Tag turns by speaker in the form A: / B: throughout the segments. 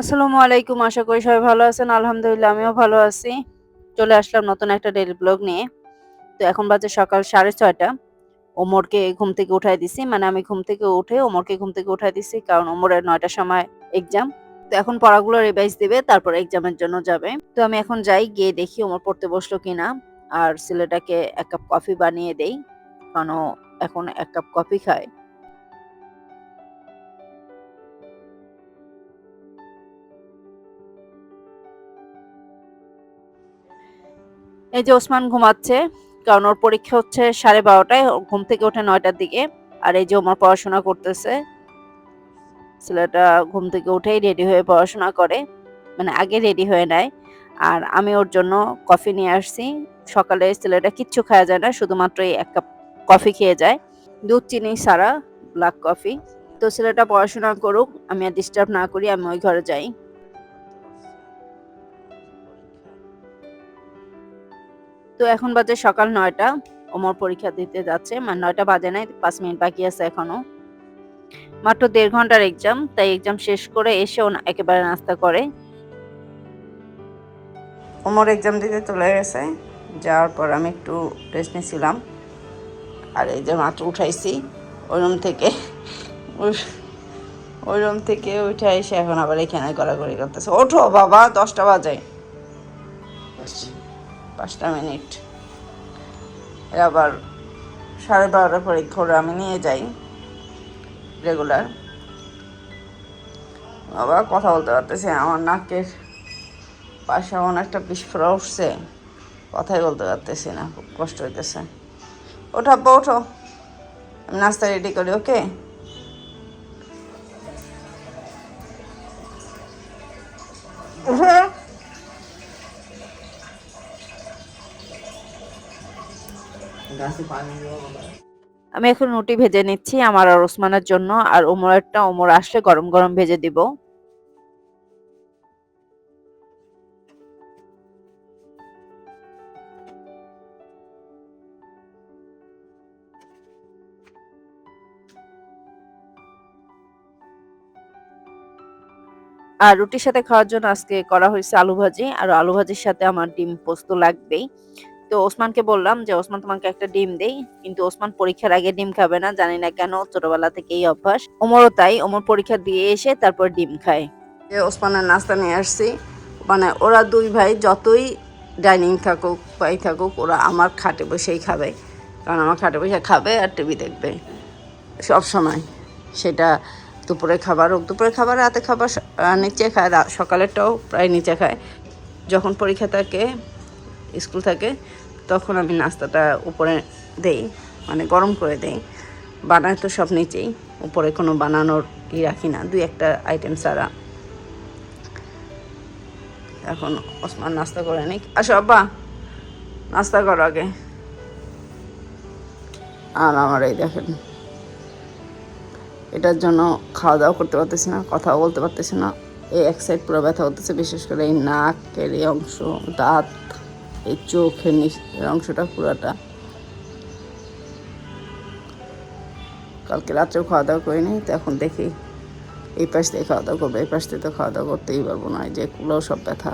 A: আসসালামু আলাইকুম, আশা করি সবাই ভালো আছেন। আলহামদুলিল্লাহ, আমিও ভালো আছি। চলে আসলাম নতুন একটা ডেলি ব্লগ নিয়ে। তো এখন বাজে সকাল সাড়ে ছয়টা। ওমরকে ঘুম থেকে উঠাই দিছি। মানে আমি ঘুম থেকে উঠে ওমরকে ঘুম থেকে উঠাই দিছি, কারণ ওমরের নয়টার সময় এক্সাম তো এখন পড়াগুলো রিভাইজ দেবে, তারপর এক্সামের জন্য যাবে। তো আমি এখন যাই, গিয়ে দেখি ওমর পড়তে বসল কিনা। আর ছেলেটাকে এক কাপ কফি বানিয়ে দেই, কারণ এখন এক কাপ কফি খায়। এই যে ওসমান ঘুমাচ্ছে, কারণ ওর পরীক্ষা হচ্ছে সাড়ে বারোটায় ঘুম থেকে ওঠে নয়টার দিকে, আর এই যে ওমর পড়াশোনা করতেছে, ছেলেটা ঘুম থেকে উঠেই রেডি হয়ে পড়াশোনা করে মানে আগে রেডি হয়ে নেয়, আর আমি ওর জন্য কফি নিয়ে আসছি, সকালে ছেলেটা কিচ্ছু খাওয়া যায় না, শুধুমাত্র এই এক কাপ কফি খেয়ে যায়, দুধ, চিনি সারা ব্ল্যাক কফি তো ছেলেটা পড়াশোনা করুক, আমি আর ডিস্টার্ব না করি, আমি ওই ঘরে যাই। তো এখন বাজে সকাল নয়টা। ওমর পরীক্ষা দিতে যাচ্ছে মানে নয়টা বাজে নাই পাঁচ মিনিট বাকি আছে এখনও। মাত্র দেড় ঘণ্টার এক্সাম তাই এক্সাম শেষ করে এসে ও একেবারে নাস্তা করে। ওমর এক্সাম দিতে চলে গেছে। যাওয়ার পর আমি একটু রেস্ট নিয়েছিলাম আর এই যে মাত্র উঠাইছি ওই রুম থেকে। ওই- ওই রুম থেকে উঠে এসে এখন আবার এখানে গড়াগড়ি করতেছে। ওঠো বাবা দশটা বাজে। পাঁচটা মিনিট। আবার সাড়ে বারোটার পরীক্ষা ওরা আমি নিয়ে যাই রেগুলার বাবা, কথা বলতে পারতেছে আমার নাকের পাশে এমন একটা বিস্ফোরা উঠছে, কথাই বলতে পারতেছি না, খুব কষ্ট হইতেছে। ওঠো ওঠো। আমি নাস্তা রেডি করি ওকে আমি এখন রুটি ভেজে নিচ্ছি আমার আর ওসমানের জন্য, আর ওমরেরটা ওমর আসলে গরম গরম ভেজে দিব। আর রুটির সাথে খাওয়ার জন্য আজকে করা হয়েছে আলু ভাজি, আর আলু ভাজির সাথে আমার ডিম পোস্ত লাগবেই। তো ওসমানকে বললাম যে, ওসমান, তোমাকে একটা ডিম দেই। কিন্তু ওসমান পরীক্ষার আগে ডিম খাবে না, জানি না কেন, ছোটবেলা থেকেই অভ্যাস। ওমরও তাই, ওমর পরীক্ষা দিয়ে এসে তারপর ডিম খায়। যে ওসমানের নাস্তা নিয়ে আসছি মানে ওরা দুই ভাই যতই ডাইনিং থাকুক পাই থাকুক, ওরা আমার খাটে বসেই খাবে। কারণ আমার খাটে বসে খাবে আর টিভি দেখবে সব সময়। সেটা দুপুরে খাবার হোক দুপুরে খাবার, রাতে খাবার নিচে খায় সকালেরটাও প্রায় নিচে খায়। যখন পরীক্ষা থাকে, স্কুল থাকে তখন আমি নাস্তাটা উপরে দেই মানে গরম করে দেই। বানায় তো সব নিচেই, উপরে কোনো বানানোর ই রাখি না, দুই একটা আইটেম ছাড়া। এখন ওসমান নাস্তা করে নিক। আসো আব্বা, নাস্তা করো আগে। আর আমার এই দেখেন, এটার জন্য খাওয়া দাওয়া করতে পারতেছি না, কথাও বলতে পারতেছি না। এই এক সাইড পুরো ব্যথা হতেছে বিশেষ করে এই নাকের এই অংশ, দাঁত। এই চোখের নিচের অংশটা পুরোটা। কালকে রাত্রেও খাওয়া দাওয়া করিনি তো এখন দেখি এই পাশ থেকে খাওয়া দাওয়া করব এই পাশ থেকে তো খাওয়া দাওয়া করতেই পারব না এই যে কুলো সব ব্যথা।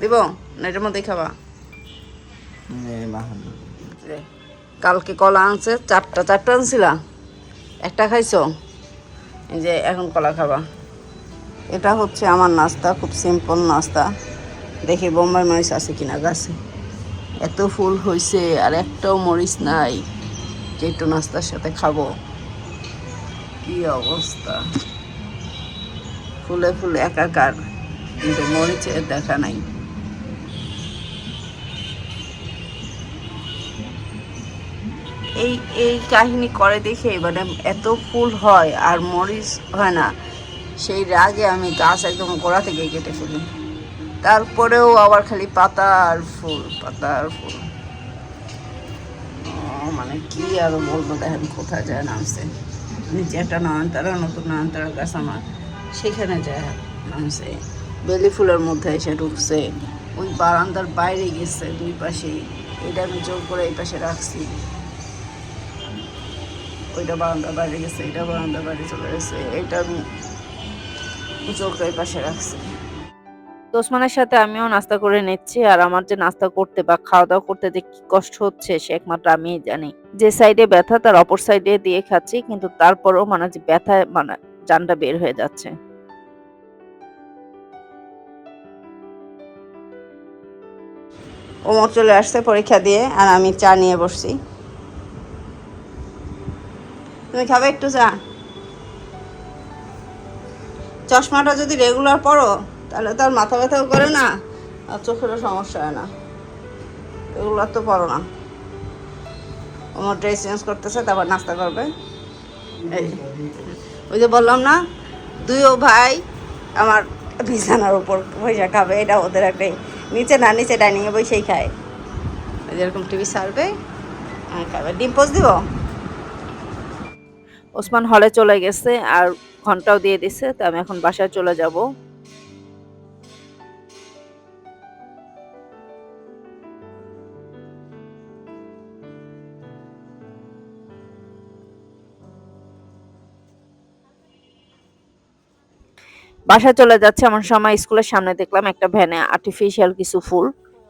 A: দিব না এটার মধ্যেই খাবা? কালকে কলা আনছে চারটা চারটা আনছিলা? একটা খাইছো? যে এখন কলা খাবা। এটা হচ্ছে আমার নাস্তা খুব সিম্পল নাস্তা। দেখি বোম্বাই মরিচ আছে কিনা গাছে। এত ফুল হয়েছে আর একটাও মরিচ নাই। যে একটু নাস্তার সাথে খাব। কি অবস্থা? ফুলে ফুলে একাকার, কিন্তু মরিচের দেখা নাই। এই এই কাহিনী করে দেখে মানে এত ফুল হয় আর মরিচ হয় না। সেই রাগে আমি গাছ একদম গোড়া থেকে কেটে ফেলি। তারপরেও আবার খালি পাতা আর ফুল পাতা আর ফুল মানে কি আর বলব, দেখেন কোথায় যায় নামছে। নিচে একটা নয়নতারা, নতুন নয়নতারা গাছ আমার সেখানে যায় নামছে। বেলি ফুলের মধ্যে এসে ঢুকছে। ওই বারান্দার বাইরে গেছে দুই পাশেই এটা আমি জোর করে এই পাশে রাখছি। ওইটা বারান্দার বাইরে গেছে, এটা বারান্দার বাইরে চলে গেছে। এটা আমি জোর করে এই পাশে রাখছে।
B: তো ওসমানের সাথে আমিও নাস্তা করে নিচ্ছি আর আমার যে নাস্তা করতে বা খাওয়া দাওয়া করতে যে কি কষ্ট হচ্ছে, সে একমাত্র আমিই জানি। যে সাইডে ব্যথা, তার অপর সাইডে দিয়ে খাচ্ছি, কিন্তু তারপরও মানে যে ব্যথা মানে জানটা বের হয়ে যাচ্ছে।
A: ওমর চলে আসছে পরীক্ষা দিয়ে, আর আমি চা নিয়ে বসছি। তুমি খাবে একটু চা? চশমাটা যদি রেগুলার পরো তাহলে তো আর মাথা ব্যথাও করে না, আর চোখেরও সমস্যা হয় না। রেগুলার তো পরো না। ওমর ড্রেস চেঞ্জ করতেছে, তারপর নাস্তা করবে। এই, ওই যে বললাম না দুইও ভাই আমার বিছানার উপর পয়সা খাবে, এটা ওদের একটা নিচে না নিচে ডাইনিংয়ে বসেই খায়। যেরকম টিভি সারবে খাবে। ডিম পোস্ট দিব?
B: ওসমান হলে চলে গেছে আর ঘন্টাও দিয়ে দিছে, তো আমি এখন বাসায় চলে যাব। বাসায় চলে যাচ্ছে এমন সময় স্কুলের সামনে দেখলাম একটা ভ্যানে আর্টিফিশিয়াল কিছু ফুল।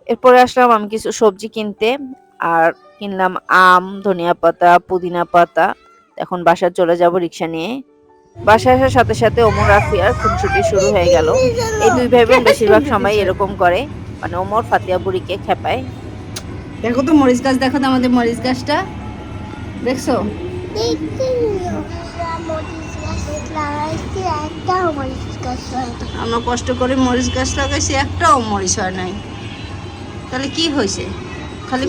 B: এরপরে আসলাম আমি কিছু সবজি কিনতে আর কিনলাম আম ধনিয়া পাতা পুদিনা পাতা। এখন বাসায় চলে যাব রিক্সা নিয়ে। বাসায় আসার সাথে সাথে ওমর রাফিয়ার খুনসুটি শুরু হয়ে গেল। এই দুই ভাই বোন বেশিরভাগ সময় এরকম করে। মানে ওমর ফাতিয়া বুড়িকে খেপায়।
A: দেখো তো মরিচ গাছ দেখো তো আমাদের মরিচ গাছটা। দেখছ? আমরা কষ্ট করে মরিচ গাছ লাগাইছি একটাও মরিচ হয় নাই। তাহলে কি হয়েছে? খালি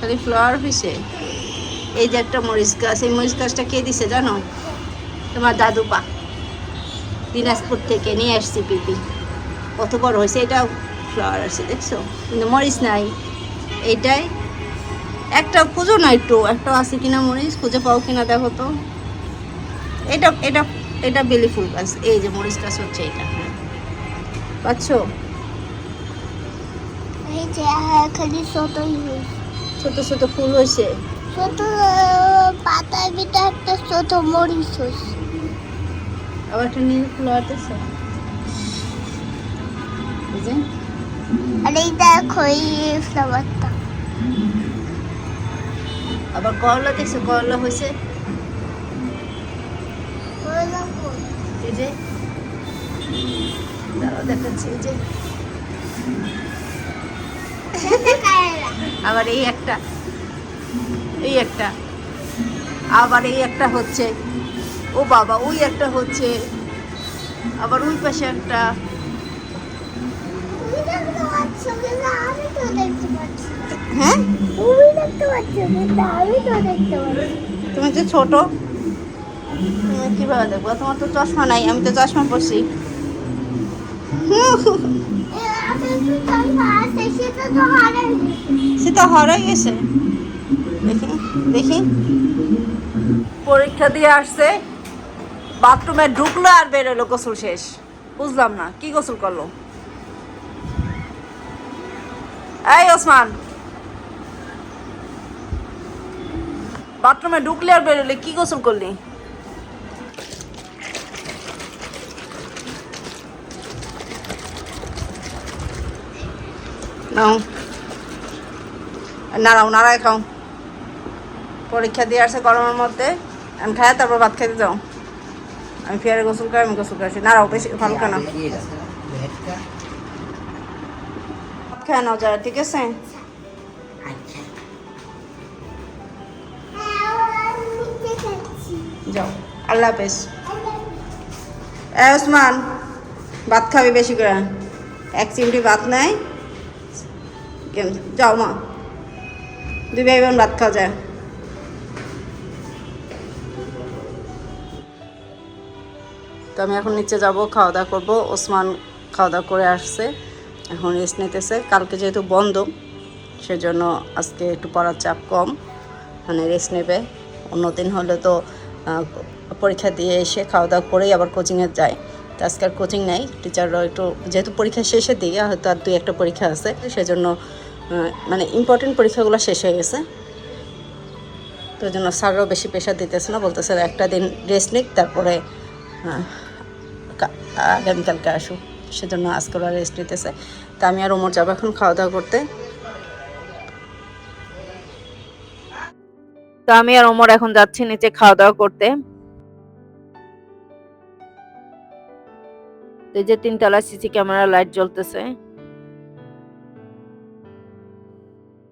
A: খালি ফ্লাওয়ার হয়েছে? এই যে একটা মরিচ গাছ এই মরিচ গাছটা কে দিছে জানো? তোমার দাদু পা। দিনাজপুর থেকে নিয়ে আসছি পিপি। কত বড় হয়েছে এটাও ফ্লাওয়ার আছে দেখছ? কিন্তু মরিচ নাই। এইটাই। একটা খুঁজো না একটু একটা আছে কিনা মরিচ খুঁজে পাও কিনা দেখো তো। এটা এটা এটা বেলি ফুল গাছ। এই যে মরিচ গাছ হচ্ছে এটা।
C: হয়েছে।
A: ছোট ছোট ফুল হয়েছে?
C: ছোট পাতার ভিতরে একটা ছোট মরিচ হয়েছে।
A: আবার একটা নীল ফুল হতেছে
C: আর দেখো এই ফ্লাওয়ারটা
A: আবার করলা দেখছ করলা হয়েছে। এই যে। দাঁড়াও দেখাচ্ছি এই যে। আবার এই একটা এই একটা আবার এই একটা হচ্ছে। ও বাবা ওই একটা হচ্ছে। আবার ওই পাশে একটা। হ্যাঁ?
C: তুমি দেখতে পাচ্ছ কিন্তু আমি তো দেখতে পাচ্ছি।
A: তুমি যে ছোট। কীভাবে দেখব? তোমার তো চশমা নাই, আমি তো চশমা গেছে। দেখি পরীক্ষা দিয়ে আসছে, বাথরুমে ঢুকলো আর বেরোলো গোসল শেষ। বুঝলাম না, কি গোসল করল? এই ওসমান। বাথরুমে ঢুকলে আর বেরোলে কি গোসল করলি? নাও নাড়াও নাড়াই খাও। পরীক্ষা দিয়ে আসছে গরমের মধ্যে। আমি খাই তারপর ভাত খেতে যাও। আমি ফিয়ারে গোসল করি আমি গোসল করেছি নাড়াও, বেশি হালকা না ভাত খেয়ে নাও যারা, ঠিক আছে? যাও। আল্লাহ হাফেজ। এ ওসমান, ভাত খাবি বেশি করে। এক চিমটি ভাত নেয় যাও মা। দুই ভাই বোন ভাত খাওয়া যায়। তো আমি এখন নিচে যাব, খাওয়া দাওয়া করব। ওসমান খাওয়া দাওয়া করে আসছে, এখন রেস্ট নিতেছে। কালকে যেহেতু বন্ধ, সেজন্য আজকে একটু পড়ার চাপ কম মানে রেস্ট নেবে। অন্যদিন হলে তো পরীক্ষা দিয়ে এসে খাওয়া দাওয়া করেই আবার কোচিংয়ে যায়। তো আজকে আর কোচিং নেই। টিচাররা একটু, যেহেতু পরীক্ষা শেষের দিকে, হয়তো আর দুই একটা পরীক্ষা আছে, সেজন্য মানে ইম্পর্টেন্ট পরীক্ষাগুলো শেষ হয়ে গেছে। তো জন্য স্যাররাও বেশি প্রেশার দিতেছে না, বলতেছে একটা দিন রেস্ট নিক, তারপরে আগামীকালকে আসুক। সেজন্য আজকে ওরা রেস্ট নিতেছে। তা আমি আর ওমর যাব এখন খাওয়া দাওয়া করতে।
B: তো আমি আর ওমর এখন যাচ্ছি নিচে খাওয়া দাওয়া করতে। এই যে তিনতলা সিসি ক্যামেরা লাইট জ্বলতেছে।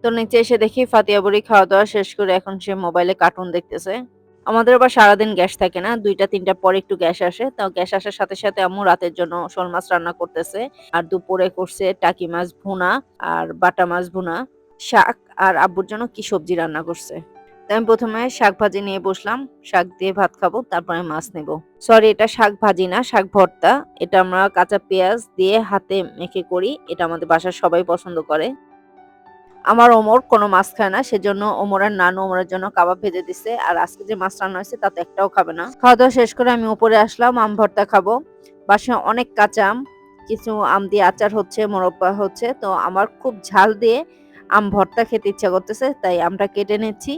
B: তো নিচে এসে দেখি ফাতিয়া বুড়ি খাওয়া দাওয়া শেষ করে এখন সে মোবাইলে কার্টুন দেখতেছে। আমাদের আবার সারাদিন গ্যাস থাকে না, দুইটা, তিনটা পরে একটু গ্যাস আসে। তো গ্যাস আসার সাথে সাথে আম্মু রাতের জন্য শোল মাছ রান্না করতেছে। আর দুপুরে করছে টাকি মাছ ভুনা আর বাটা মাছ ভুনা, শাক আর আব্বুর জন্য কি সবজি রান্না করছে। আমি প্রথমে শাক ভাজি নিয়ে বসলাম, শাক দিয়ে ভাত খাব, তারপরে মাছ নেব। সরি এটা শাক ভাজি না, শাক ভর্তা। এটা আমরা কাঁচা পেঁয়াজ দিয়ে হাতে মেখে করি, এটা আমাদের বাসার সবাই পছন্দ করে। আমার ওমর কোনো মাছ খায় না, সেজন্য ওমরের নানু ওমরের জন্য কাবাব ভেজে দিছে। আর আজকে যে মাছ রান্না হয়েছে, তাতে একটাও খাবে না। খাওয়া দাওয়া শেষ করে আমি উপরে আসলাম, আম ভর্তা খাব। বাসে অনেক কাঁচা আম, কিছু আম দিয়ে আচার হচ্ছে, মোরব্বা হচ্ছে। তো আমার খুব ঝাল দিয়ে আম ভর্তা খেতে ইচ্ছা করতেছে, তাই আমটা কেটে নিচ্ছি।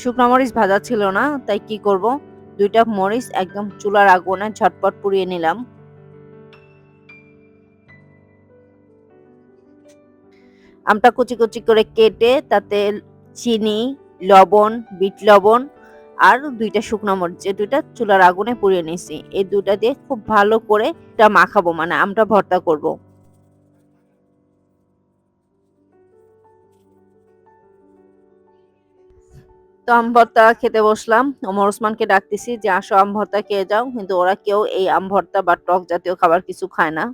B: শুকনো মরিচ ভাজা ছিল না, তাই কি করব? দুইটা মরিচ একদম চুলার আগুনে ঝটপট পুড়িয়ে নিলাম। আমটা কুচি কুচি করে কেটে তাতে চিনি, লবণ, বিট লবণ আর দুইটা শুকনো মরিচ, এই দুইটা চুলার আগুনে পুড়িয়ে নিয়েছি। এই দুটা দিয়ে খুব ভালো করে এটা মাখাবো মানে আমটা ভর্তা করব। তো আম ভর্তা খেতে বসলাম। ওমর ওসমানকে ডাকতেছি যে, আসো আম ভর্তা খেয়ে যাও। কিন্তু ওরা কেউ এই আম ভর্তা বা টক জাতীয় খাবার কিছু খায় না।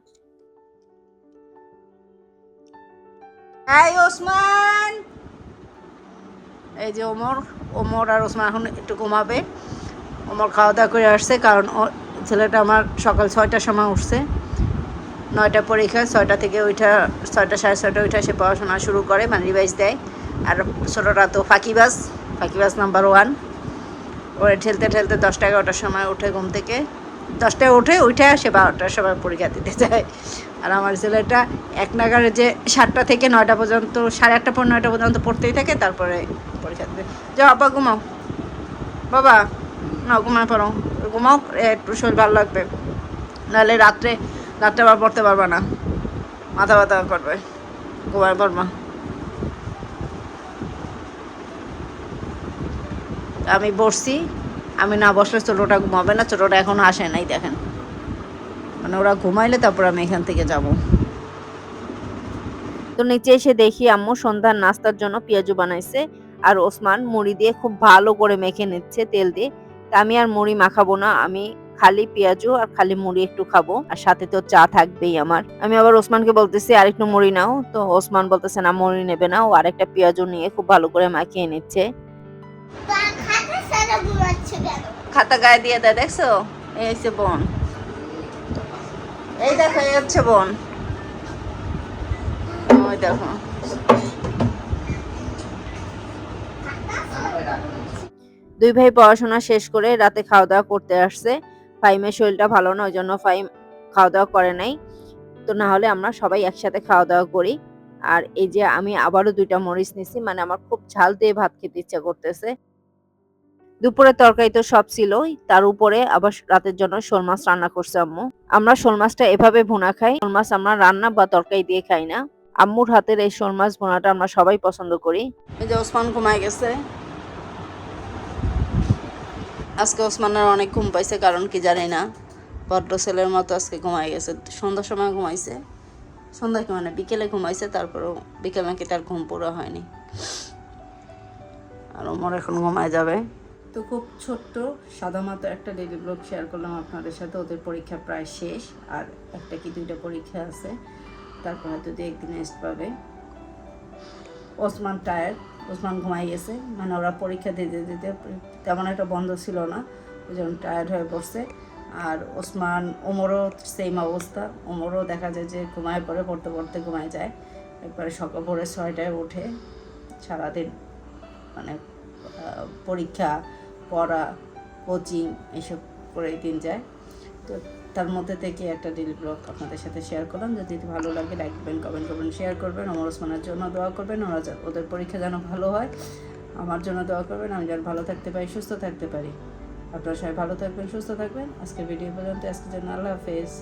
A: ওসমান। এই যে ওমর ওমর আর ওসমান এখন একটু ঘুমাবে। ওমর খাওয়া দাওয়া করে আসছে কারণ ছেলেটা আমার সকাল ছয়টার সময় উঠছে। নয়টা পরীক্ষা, ছয়টা থেকে ওইটা ছয়টা সাড়ে ছয়টা ওইটা সে পড়াশোনা শুরু করে মানে রিভাইজ দেয় আর ছোটোটা তো ফাঁকিবাজ। ফাঁকিবাজ নাম্বার ওয়ান। ওরে ঠেলতে ঠেলতে দশটা এগারোটার সময় উঠে ঘুম থেকে। দশটায় উঠে উঠে আসে বারোটার সময় পরীক্ষা দিতে যায়। আর আমার ছেলেটা এক নাগারে যে সাতটা থেকে নয়টা পর্যন্ত, সাড়ে আটটা পর নয়টা পর্যন্ত পড়তেই থাকে, তারপরে পরীক্ষা দিতে। যাও আব্বা, ঘুমাও। বাবা না ঘুমায় পড়ো। ঘুমাও একটু শরীর ভালো লাগবে। নাহলে রাত্রে রাত্রে আবার পড়তে পারবা না। মাথা ব্যথা করবে। ঘুমায় পড়বা। আমি বসছি, আমি না বসলে ছোটোটা ঘুমাবে না ছোটোটা এখনও আসে নাই, দেখেন। মানে ওরা ঘুমাইলে তারপর আমি এখান থেকে যাব।
B: তো নিচে এসে দেখি আম্মু সন্ধ্যার নাস্তার জন্য পেঁয়াজু বানাইছে, আর ওসমান মুড়ি দিয়ে খুব ভালো করে মেখে নিচ্ছে তেল দিয়ে। তা আমি আর মুড়ি মাখাবো না, আমি খালি পেঁয়াজু আর খালি মুড়ি একটু খাব, আর সাথে তো চা থাকবেই আমার। আমি আবার ওসমানকে বলতেছি, আর একটু মুড়ি নাও। তো ওসমান বলতেছে, না, মুড়ি নেবে না। ও আরেকটা পেঁয়াজু নিয়ে খুব ভালো করে মাখিয়ে নিচ্ছে।
C: খাতে
A: গায়ে দিয়ে দেয়, দেখছ? এই বোন। এই দেখো, এই হচ্ছে বোন। ওই দেখো।
B: দুই ভাই পড়াশোনা শেষ করে রাতে খাওয়া দাওয়া করতে আসছে। ফাইমের শরীরটা ভালো না, ওই জন্য ফাইম খাওয়া দাওয়া করে নাই। তো না হলে আমরা সবাই একসাথে খাওয়া দাওয়া করি। আর এই যে আমি আবারও দুইটা মরিচ নিছি মানে আমার খুব ঝাল দিয়ে ভাত খেতে ইচ্ছা করতেছে। দুপুরে তরকারি তো সব ছিলই, তার উপরে আবার রাতের জন্য শোল মাছ রান্না করছে আম্মু। আমরা শোল মাছটা এভাবে ভুনা খাই, শোল মাছ আমরা রান্না বা তরকারি দিয়ে খাই না। আম্মুর হাতের এই শোল মাছ ভুনাটা আমরা সবাই পছন্দ করি।
A: এই যে ওসমান ঘুমায় গেছে। আজকে ওসমানের অনেক ঘুম পাইছে, কারণ কি জানি না, বড্ড ছেলের মতো আজকে ঘুমায় গেছে। সন্ধ্যার সময় ঘুমাইছে। সন্ধ্যাকে মানে বিকেলে ঘুমাইছে, তারপরেও বিকেল নাকি তার ঘুম পুরো হয়নি। আর ওমর এখন ঘুমায় যাবে। তো খুব ছোট্ট সাদা সাদামাতো একটা ডেলি ব্লগ শেয়ার করলাম আপনাদের সাথে। ওদের পরীক্ষা প্রায় শেষ, আর একটা কি দুইটা পরীক্ষা আছে। তারপর হয়তো দু একদিন রেস্ট পাবে। ওসমান টায়ার ওসমান ঘুমাই গেছে। মানে ওরা পরীক্ষা দিতে দিতে তেমন একটা বন্ধ ছিল না, ওই জন্য টায়ার্ড হয়ে পড়ছে। আর ওসমান, ওমরও সেম অবস্থা। ওমরও দেখা যায় যে ঘুমায় পড়ে, পড়তে পড়তে ঘুমায় যায়। একবারে সকাল ভোরে ছয়টায় ওঠে সারাদিন মানে পরীক্ষা পড়া, কোচিং এসব করে দিন যায়। তো তার মধ্যে থেকে একটা ডেলি ব্লগ আপনাদের সাথে শেয়ার করলাম। যদি ভালো লাগে লাইক করবেন কমেন্ট করবেন শেয়ার করবেন। অমর ওসমানের জন্য দোয়া করবেন। ওরা ওদের পরীক্ষা যেন ভালো হয়, আমার জন্য দোয়া করবেন। আমি যেন ভালো থাকতে পারি, সুস্থ থাকতে পারি। আপনারা সবাই ভালো থাকবেন, সুস্থ থাকবেন। আজকে ভিডিও পর্যন্ত, আজকের জন্য আল্লাহ হাফেজ।